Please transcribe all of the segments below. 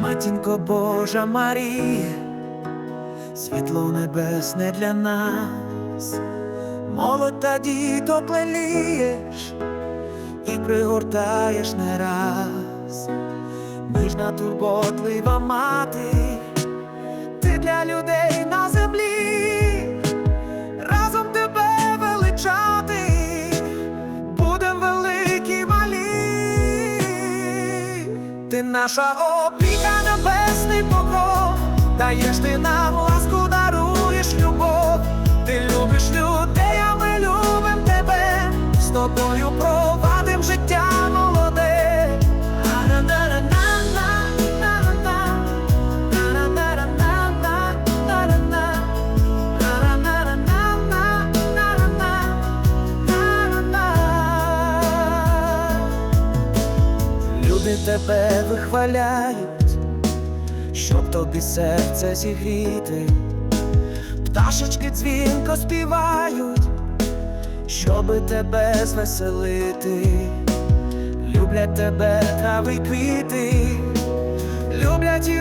Матінко Божа Марія, світло небесне для нас, молодь та діто плелієш і пригортаєш не раз, ніжна турботлива мати, ти для людей на землі, разом тебе величати, будем великі малі, ти наша опіка, небесний покров, даєш ти Люди тебе вихваляють, щоб тобі серце зігріти, пташечки дзвінко співають, щоби тебе звеселити, люблять тебе трави квіти, люблять і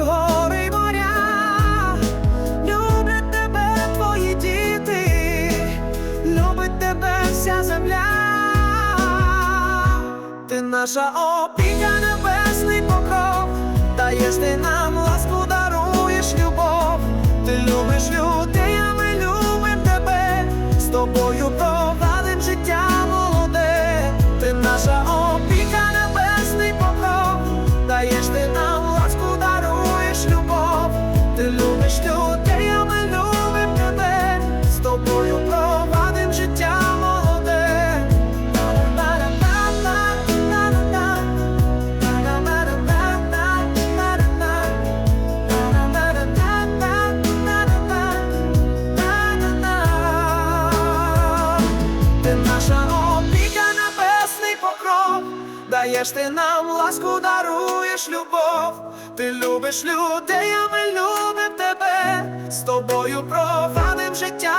Ти наша опіка, небесний покров, даєш ти нам ласку, даєш ти нам ласку, даруєш любов, ти любиш людей, а ми любим тебе, з тобою провадим життя.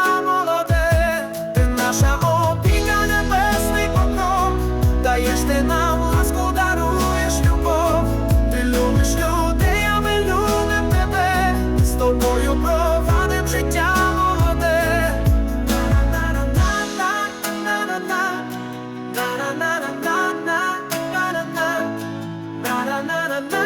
na na na na.